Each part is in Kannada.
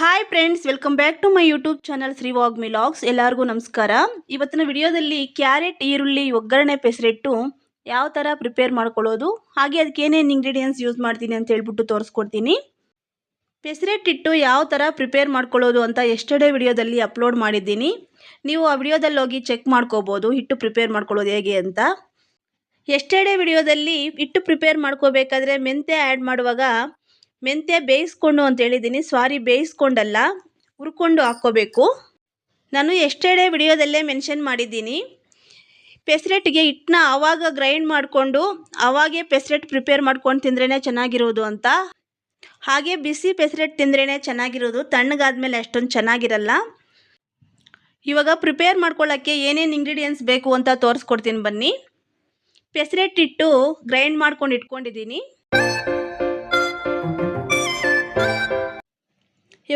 Hi friends welcome back to my YouTube channel Shri ವಾಗ್ ಮಿಲಾಗ್ಸ್ ಎಲ್ಲರಿಗೂ ನಮಸ್ಕಾರ. ಇವತ್ತಿನ ವಿಡಿಯೋದಲ್ಲಿ ಕ್ಯಾರೆಟ್, ಈರುಳ್ಳಿ, ಒಗ್ಗರಣೆ ಪೆಸರಿಟ್ಟು ಯಾವ ಥರ ಪ್ರಿಪೇರ್ ಮಾಡ್ಕೊಳ್ಳೋದು, ಹಾಗೆ ಅದಕ್ಕೆ ಏನೇನು ಇಂಗ್ರೀಡಿಯೆಂಟ್ಸ್ ಯೂಸ್ ಮಾಡ್ತೀನಿ ಅಂತ ಹೇಳ್ಬಿಟ್ಟು ತೋರಿಸ್ಕೊಡ್ತೀನಿ. ಪೆಸರೆಟ್ಟಿಟ್ಟು ಯಾವ ಥರ ಪ್ರಿಪೇರ್ ಮಾಡ್ಕೊಳ್ಳೋದು ಅಂತ ಎಷ್ಟೇ ವಿಡಿಯೋದಲ್ಲಿ ಅಪ್ಲೋಡ್ ಮಾಡಿದ್ದೀನಿ. ನೀವು ಆ ವಿಡಿಯೋದಲ್ಲಿ ಹೋಗಿ ಚೆಕ್ ಮಾಡ್ಕೋಬೋದು, ಹಿಟ್ಟು ಪ್ರಿಪೇರ್ ಮಾಡ್ಕೊಳ್ಳೋದು ಹೇಗೆ ಅಂತ. ಎಷ್ಟೇ ವಿಡಿಯೋದಲ್ಲಿ ಹಿಟ್ಟು ಪ್ರಿಪೇರ್ ಮಾಡ್ಕೋಬೇಕಾದ್ರೆ ಮೆಂತೆ ಆ್ಯಡ್ ಮಾಡುವಾಗ ಮೆಂತ್ಯ ಬೇಯಿಸ್ಕೊಂಡು ಅಂತ ಹೇಳಿದ್ದೀನಿ. ಸಾರಿ ಬೇಯಿಸ್ಕೊಂಡಲ್ಲ, ಹುರ್ಕೊಂಡು ಹಾಕ್ಕೋಬೇಕು. ನಾನು ಎಷ್ಟೆಡೆ ವಿಡಿಯೋದಲ್ಲೇ ಮೆನ್ಷನ್ ಮಾಡಿದ್ದೀನಿ. ಪೆಸ್ರೆಟ್ಗೆ ಹಿಟ್ಟನ್ನ ಆವಾಗ ಗ್ರೈಂಡ್ ಮಾಡಿಕೊಂಡು, ಆವಾಗೇ ಪೆಸ್ರೆಟ್ ಪ್ರಿಪೇರ್ ಮಾಡ್ಕೊಂಡು ತಿಂದ್ರೇ ಚೆನ್ನಾಗಿರೋದು ಅಂತ. ಹಾಗೆ ಬಿಸಿ ಪೆಸ್ರೆಟ್ ತಿಂದ್ರೇ ಚೆನ್ನಾಗಿರೋದು. ತಣ್ಣಗಾದ್ಮೇಲೆ ಅಷ್ಟೊಂದು ಚೆನ್ನಾಗಿರಲ್ಲ. ಇವಾಗ ಪ್ರಿಪೇರ್ ಮಾಡ್ಕೊಳ್ಳೋಕ್ಕೆ ಏನೇನು ಇಂಗ್ರೀಡಿಯೆಂಟ್ಸ್ ಬೇಕು ಅಂತ ತೋರಿಸ್ಕೊಡ್ತೀನಿ ಬನ್ನಿ. ಪೆಸ್ರೆಟ್ ಇಟ್ಟು ಗ್ರೈಂಡ್ ಮಾಡ್ಕೊಂಡು ಇಟ್ಕೊಂಡಿದ್ದೀನಿ.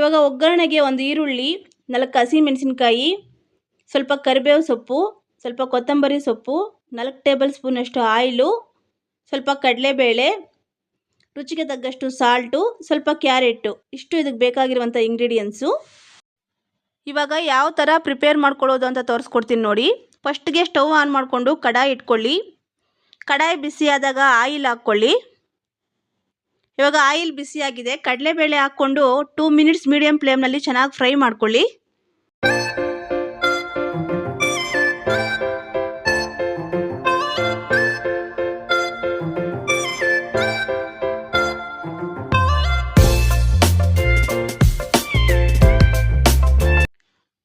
ಇವಾಗ ಒಗ್ಗರಣೆಗೆ ಒಂದು ಈರುಳ್ಳಿ, ನಾಲ್ಕು ಹಸಿ ಮೆಣಸಿನ್ಕಾಯಿ ಸ್ವಲ್ಪ ಕರಿಬೇವು ಸೊಪ್ಪು, ಸ್ವಲ್ಪ ಕೊತ್ತಂಬರಿ ಸೊಪ್ಪು, ನಾಲ್ಕು ಟೇಬಲ್ ಸ್ಪೂನಷ್ಟು ಆಯಿಲು, ಸ್ವಲ್ಪ ಕಡಲೆಬೇಳೆ, ರುಚಿಗೆ ತಗ್ಗಷ್ಟು ಸಾಲ್ಟು, ಸ್ವಲ್ಪ ಕ್ಯಾರೆಟು ಇಷ್ಟು ಇದಕ್ಕೆ ಬೇಕಾಗಿರುವಂಥ ಇಂಗ್ರೀಡಿಯೆಂಟ್ಸು. ಇವಾಗ ಯಾವ ಥರ ಪ್ರಿಪೇರ್ ಮಾಡ್ಕೊಳ್ಳೋದು ಅಂತ ತೋರಿಸ್ಕೊಡ್ತೀನಿ ನೋಡಿ. ಫಸ್ಟ್ಗೆ ಸ್ಟವ್ ಆನ್ ಮಾಡಿಕೊಂಡು ಕಡಾಯಿ ಇಟ್ಕೊಳ್ಳಿ. ಕಡಾಯಿ ಬಿಸಿ ಆದಾಗ ಆಯಿಲ್ ಹಾಕ್ಕೊಳ್ಳಿ. ಇವಾಗ ಆಯಿಲ್ ಬಿಸಿಯಾಗಿದೆ ಕಡಲೆಬೇಳೆ ಹಾಕ್ಕೊಂಡು ಟೂ ಮಿನಿಟ್ಸ್ ಮೀಡಿಯಂ ಫ್ಲೇಮ್ನಲ್ಲಿ ಚೆನ್ನಾಗಿ ಫ್ರೈ ಮಾಡ್ಕೊಳ್ಳಿ.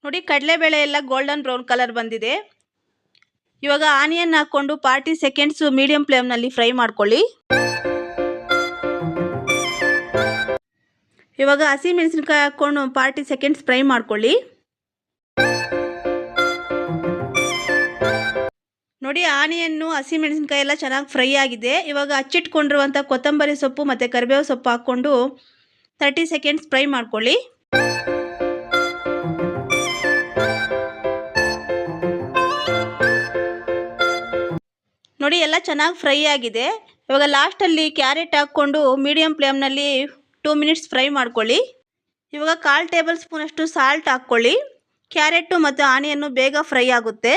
ನೋಡಿ ಕಡಲೆಬೇಳೆ ಎಲ್ಲ ಗೋಲ್ಡನ್ ಬ್ರೌನ್ ಕಲರ್ ಬಂದಿದೆ. ಇವಾಗ ಆನಿಯನ್ ಹಾಕ್ಕೊಂಡು ಫಾರ್ಟಿ ಸೆಕೆಂಡ್ಸು ಮೀಡಿಯಂ ಫ್ಲೇಮ್ನಲ್ಲಿ ಫ್ರೈ ಮಾಡ್ಕೊಳ್ಳಿ. ಇವಾಗ ಹಸಿ ಮೆಣಸಿನ್ಕಾಯಿ ಹಾಕ್ಕೊಂಡು ಫಾರ್ಟಿ ಸೆಕೆಂಡ್ಸ್ ಫ್ರೈ ಮಾಡ್ಕೊಳ್ಳಿ. ನೋಡಿ, ಆನಿಯನ್ನು, ಹಸಿ ಮೆಣಸಿನ್ಕಾಯಿ ಎಲ್ಲ ಚೆನ್ನಾಗಿ ಫ್ರೈ ಆಗಿದೆ. ಇವಾಗ ಹಚ್ಚಿಟ್ಕೊಂಡಿರುವಂಥ ಕೊತ್ತಂಬರಿ ಸೊಪ್ಪು ಮತ್ತು ಕರಿಬೇವು ಸೊಪ್ಪು ಹಾಕ್ಕೊಂಡು ತರ್ಟಿ ಸೆಕೆಂಡ್ಸ್ ಫ್ರೈ ಮಾಡ್ಕೊಳ್ಳಿ. ನೋಡಿ, ಎಲ್ಲ ಚೆನ್ನಾಗಿ ಫ್ರೈ ಆಗಿದೆ. ಇವಾಗ ಲಾಸ್ಟಲ್ಲಿ ಕ್ಯಾರೆಟ್ ಹಾಕ್ಕೊಂಡು ಮೀಡಿಯಮ್ ಫ್ಲೇಮ್ನಲ್ಲಿ ಟೂ ಮಿನಿಟ್ಸ್ ಫ್ರೈ ಮಾಡ್ಕೊಳ್ಳಿ. ಇವಾಗ ಕಾಲು ಟೇಬಲ್ ಸ್ಪೂನಷ್ಟು ಸಾಲ್ಟ್ ಹಾಕ್ಕೊಳ್ಳಿ. ಕ್ಯಾರೆಟು ಮತ್ತು ಆನಿಯನ್ನು ಬೇಗ ಫ್ರೈ ಆಗುತ್ತೆ.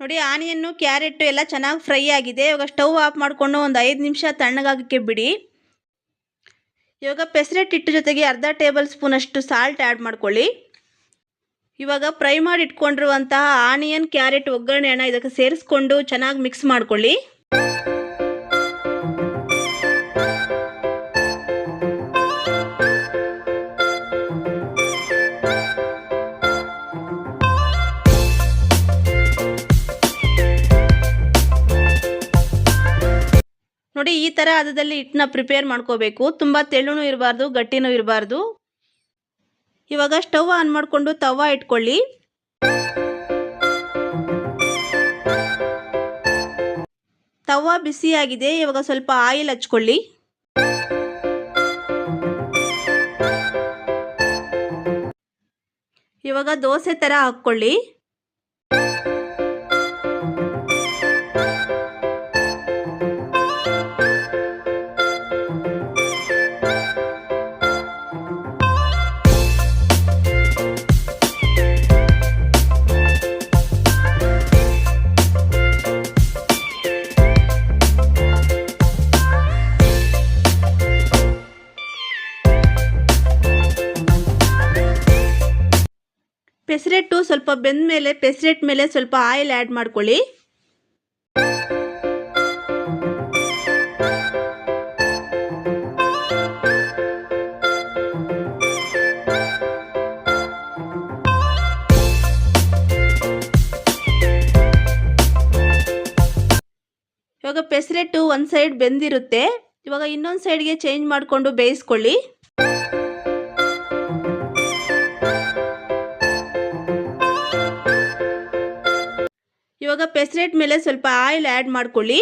ನೋಡಿ, ಆನಿಯನ್ನು ಕ್ಯಾರೆಟು ಎಲ್ಲ ಚೆನ್ನಾಗಿ ಫ್ರೈ ಆಗಿದೆ. ಇವಾಗ ಸ್ಟವ್ ಆಫ್ ಮಾಡಿಕೊಂಡು ಒಂದು ಐದು ನಿಮಿಷ ತಣ್ಣಗಾಗಕ್ಕೆ ಬಿಡಿ. ಇವಾಗ ಪೆಸರೆಟ್ ಹಿಟ್ಟು ಜೊತೆಗೆ ಅರ್ಧ ಟೇಬಲ್ ಸ್ಪೂನಷ್ಟು ಸಾಲ್ಟ್ ಆ್ಯಡ್ ಮಾಡ್ಕೊಳ್ಳಿ. ಇವಾಗ ಫ್ರೈ ಮಾಡಿ ಇಟ್ಕೊಂಡಿರುವಂತಹ ಆನಿಯನ್, ಕ್ಯಾರೆಟ್, ಒಗ್ಗರಣೆ ಇದಕ್ಕೆ ಸೇರಿಸ್ಕೊಂಡು ಚೆನ್ನಾಗಿ ಮಿಕ್ಸ್ ಮಾಡ್ಕೊಳ್ಳಿ. ನೋಡಿ, ಈ ಥರ ಹದದಲ್ಲಿ ಹಿಟ್ಟನ್ನ ಪ್ರಿಪೇರ್ ಮಾಡ್ಕೋಬೇಕು. ತುಂಬ ತೆಳುನೂ ಇರಬಾರ್ದು, ಗಟ್ಟಿನೂ ಇರಬಾರ್ದು. ಇವಾಗ ಸ್ಟವ್ ಆನ್ ಮಾಡಿಕೊಂಡು ತವ ಇಟ್ಕೊಳ್ಳಿ. ತವ ಬಿಸಿಯಾಗಿದೆ ಇವಾಗ ಸ್ವಲ್ಪ ಆಯಿಲ್ ಹಚ್ಕೊಳ್ಳಿ. ಇವಾಗ ದೋಸೆ ಥರ ಹಾಕ್ಕೊಳ್ಳಿ. ಪೆಸರೆಟ್ಟು ಸ್ವಲ್ಪ ಬೆಂದ ಮೇಲೆ ಪೆಸರೆಟ್ ಮೇಲೆ ಸ್ವಲ್ಪ ಆಯಿಲ್ ಆ್ಯಡ್ ಮಾಡ್ಕೊಳ್ಳಿ. ಇವಾಗ ಪೆಸರೆಟ್ಟು ಒಂದು ಸೈಡ್ ಬೆಂದಿರುತ್ತೆ. ಇವಾಗ ಇನ್ನೊಂದು ಸೈಡ್ಗೆ ಚೇಂಜ್ ಮಾಡಿಕೊಂಡು ಬೇಯಿಸ್ಕೊಳ್ಳಿ. ಇವಾಗ ಪೆಸರೆಟ್ ಮೇಲೆ ಸ್ವಲ್ಪ ಆಯಿಲ್ ಆ್ಯಡ್ ಮಾಡ್ಕೊಳ್ಳಿ.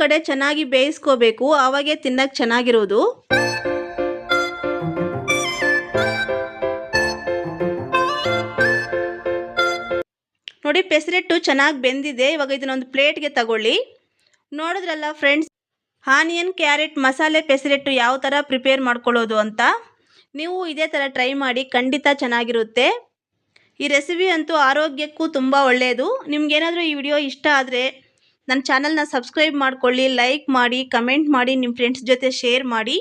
ಕಡೆ ಚೆನ್ನಾಗಿ ಬೇಯಿಸ್ಕೋಬೇಕು. ಅವಾಗೆ ತಿನ್ನಕ್ಕೆ ಚೆನ್ನಾಗಿರೋದು. ನೋಡಿ, ಪೆಸರಿಟ್ಟು ಚೆನ್ನಾಗಿ ಬೆಂದಿದೆ. ಇವಾಗ ಇದನ್ನೊಂದು ಪ್ಲೇಟ್ಗೆ ತಗೊಳ್ಳಿ. ನೋಡಿದ್ರಲ್ಲ ಫ್ರೆಂಡ್ಸ್, ಆನಿಯನ್, ಕ್ಯಾರೆಟ್, ಮಸಾಲೆ, ಪೆಸರಿಟ್ಟು ಯಾವ ಥರ ಪ್ರಿಪೇರ್ ಮಾಡ್ಕೊಳ್ಳೋದು ಅಂತ? ನೀವು ಇದೇ ಥರ ಟ್ರೈ ಮಾಡಿ, ಖಂಡಿತ ಚೆನ್ನಾಗಿರುತ್ತೆ. ಈ ರೆಸಿಪಿ ಅಂತೂ ಆರೋಗ್ಯಕ್ಕೂ ತುಂಬ ಒಳ್ಳೆಯದು ನಿಮ್ಗೇನಾದರೂ ಈ ವಿಡಿಯೋ ಇಷ್ಟ ಆದರೆ ನನ್ನ ಚಾನಲ್ನ ಸಬ್ಸ್ಕ್ರೈಬ್ ಮಾಡ್ಕೊಳ್ಳಿ, ಲೈಕ್ ಮಾಡಿ, ಕಮೆಂಟ್ ಮಾಡಿ, ನಿಮ್ಮ ಫ್ರೆಂಡ್ಸ್ ಜೊತೆ ಶೇರ್ ಮಾಡಿ.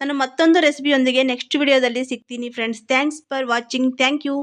ನಾನು ಮತ್ತೊಂದು ರೆಸಿಪಿಯೊಂದಿಗೆ ನೆಕ್ಸ್ಟ್ ವಿಡಿಯೋದಲ್ಲಿ ಸಿಗ್ತೀನಿ friends. Thanks for watching. Thank you.